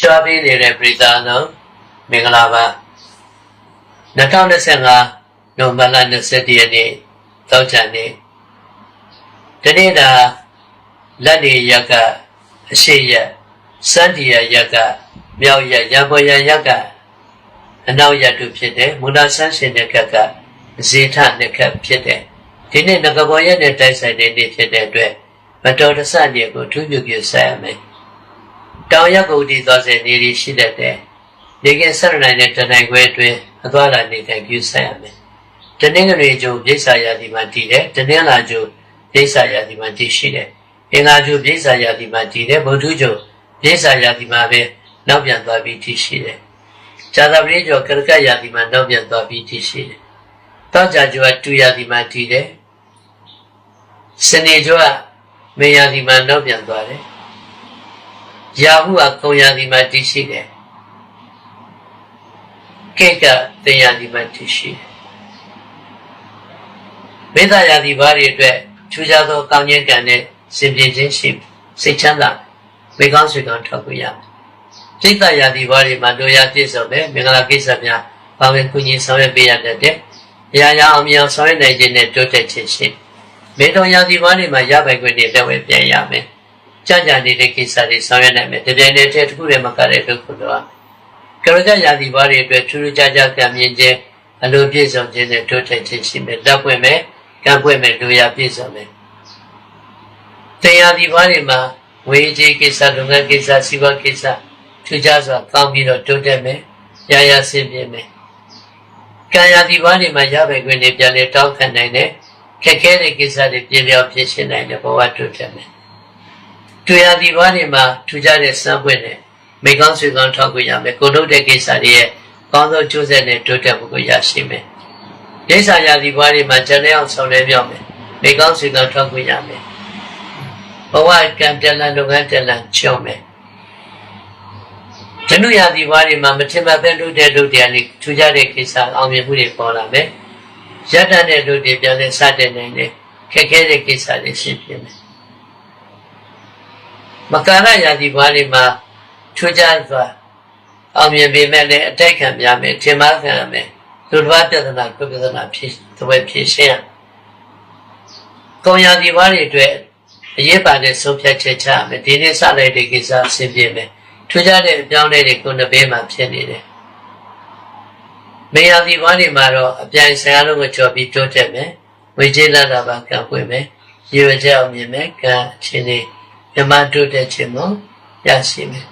ကြွားပေးနေတဲ့ပြည်သားလုံးမင်္ဂလာပါ2025နိုဝင်ဘာလ20ရက်နေ့တောက်ချန်နေ့ဒီနေ့ဒါလက်နေရက်ကအရှိရက်စန္ဒီယရက်ကမြောက်ရက်ရံပေါ်ရရက်ကအနောက်ရက်တို့ဖြစ်တယ်မူနာဆန်းရှင်တဲ့ကကဇေထနှစ်ခတ်ဖြစ်တယ်ဒီနေ့ငကဘောရက်နဲ့တိုက်ဆိုင်တဲ့နေ့ဖြစ်တဲ့အတွက်မတော်တဆနေ့ကိုထူးမြူပြဆက်ရမယ် တောင်ရက်ကိုတည်သွားစေနေရရှိတတ်တယ်နေကဆက်ရနိုင်တဲ့တနိုင်ခွဲအတွင်းအသွားလာနေထိုင်ပြုဆက်ရမယ်တနင်္ဂနွေကျုံပြိဿာယာဒီမှာတည်တယ်တနင်္လာကျုံပြိဿာယာဒီမှာတည်ရှိတယ်အင်္ဂါကျုံပြိဿာယာဒီမှာတည်တယ်ဗုဒ္ဓကျုံပြိဿာယာဒီမှာပဲနောက်ပြန်သွားပြီးတည်ရှိတယ်ဇာတာပရိကျော်ကရကယာဒီမှာနောက်ပြန်သွားပြီးတည်ရှိတယ်တောကြကျုံကတူယာဒီမှာတည်တယ်စနေကျုံကမေယာဒီမှာနောက်ပြန်သွားတယ် ရာဟုကကုံယာဒီမှာတည်ရှိတယ်ကေကတင်ယာဒီမှာတည်ရှိတယ်မေတ္တာယာဒီဘာတွေအတွက်ထူးခြားသောကောင်းခြင်းကံနဲ့စင်ပြေခြင်းရှိစိတ်ချမ်းသာဝေကောင်းဆွေကောင်းထောက်ပြရမယ်။စိတ်တရာဒီဘာတွေမှာတို့ရပြည့်စုံတယ်မင်္ဂလာကိစ္စများပါဝင်ကုညီဆောင်ရွက်ပေးရတဲ့။ရာရာအောင်မြင်ဆောင်ရွက်နိုင်ခြင်းနဲ့တိုးတက်ခြင်းရှိ။မေတ္တာယာဒီဘာတွေမှာရပိုင်ခွင့်တွေလက်ဝဲပြန်ရမယ်။ ကြကြနေတဲ့ကိစ္စတွေဆောင်ရွက်နိုင်မယ်။ဒီပြိုင်နေတဲ့တစ်ခုတည်းမကတဲ့ဒုက္ခတော့ကရကယာဒီဘာတွေအတွက်ထူးထူးခြားခြားကံမြင်ခြင်းအလိုပြည့်စုံခြင်းနဲ့တိုးတက်ခြင်းရှိမယ်။လက်ပွင့်မယ်ကံပွင့်မယ်တို့ရပြည့်စုံမယ်။တရားဒီဘာတွေမှာဝေကြီးကိစ္စလုပ်ငန်းကိစ္စစီးပွားကိစ္စထူးခြားစွာကောင်းပြီးတော့တိုးတက်မယ်။ရရဆင်ပြေမယ်။ကံရဒီဘာတွေမှာရပိုင်ခွင့်တွေပြန်လဲတောင်းခံနိုင်တယ်။ခက်ခဲတဲ့ကိစ္စတွေပြင်လျောက်ဖြစ်ရှင်းနိုင်တဲ့ဘဝတိုးတက်မယ်။ တရားဒီဘာတွေမှာထူးခြားတဲ့စံပွင့်နဲ့မိကောင်းဆွေကောင်းထောက်ခွင့်ရမယ်။ကိုတို့တဲ့ကိစ္စတွေရဲ့ကောင်းသောကျိုးဆက်နဲ့တိုးတက်မှုကိုရရှိမယ်။ဒိဋ္ဌာယာဒီဘွားတွေမှာကျန်တဲ့အောင်ဆောင်လဲပြောင်းမယ်။မိကောင်းဆွေကောင်းထောက်ခွင့်ရမယ်။ဘဝကံပြလန်လုပ်ငန်းတလန်ချော့မယ်။ဓနုယာဒီဘွားတွေမှာမထင်မှတ်တဲ့လုပ်တဲ့လုပ်တရားတွေထူးခြားတဲ့ကိစ္စအောင်မြင်မှုတွေပေါ်လာမယ်။ရတ္တတဲ့လုပ်တွေပြန်လဲစတဲ့နိုင်တယ်။ခက်ခဲတဲ့ကိစ္စတွေရှင်းပြမယ်။ မကာရယာဒီဘွားတွေမှာထူးခြားစွာအောင်မြင်ပေမဲ့လည်းအတိုက်ခံများမယ်ထင်မှားခံရမယ်လူတစ်ပါးပြဿနာကိုပြဿနာဖြစ်သဘယ်ဖြစ်ရှင်းရကောင်းရာဒီဘာတွေအတွက်အရေးပါတဲ့ဆုံးဖြတ်ချက်ချရမယ်ဒီနေ့စလိုက်တဲ့ကိစ္စဆင်ပြေမယ်ထူးခြားတဲ့အပြောင်းအလဲတွေကိုနှစ်ဘေးမှာဖြစ်နေတယ်မေယာဒီဘာတွေမှာတော့အပြိုင်ဆိုင်အားလုံးကိုကြော်ပြီးတိုးတက်မယ်ဝေကျေးလာတာပါကံပွင့်မယ်ရေဝကြအောင်မြင်မယ်ကံအချင်းလေး မြမတိုးတက်ခြင်းကိုရရှိမယ်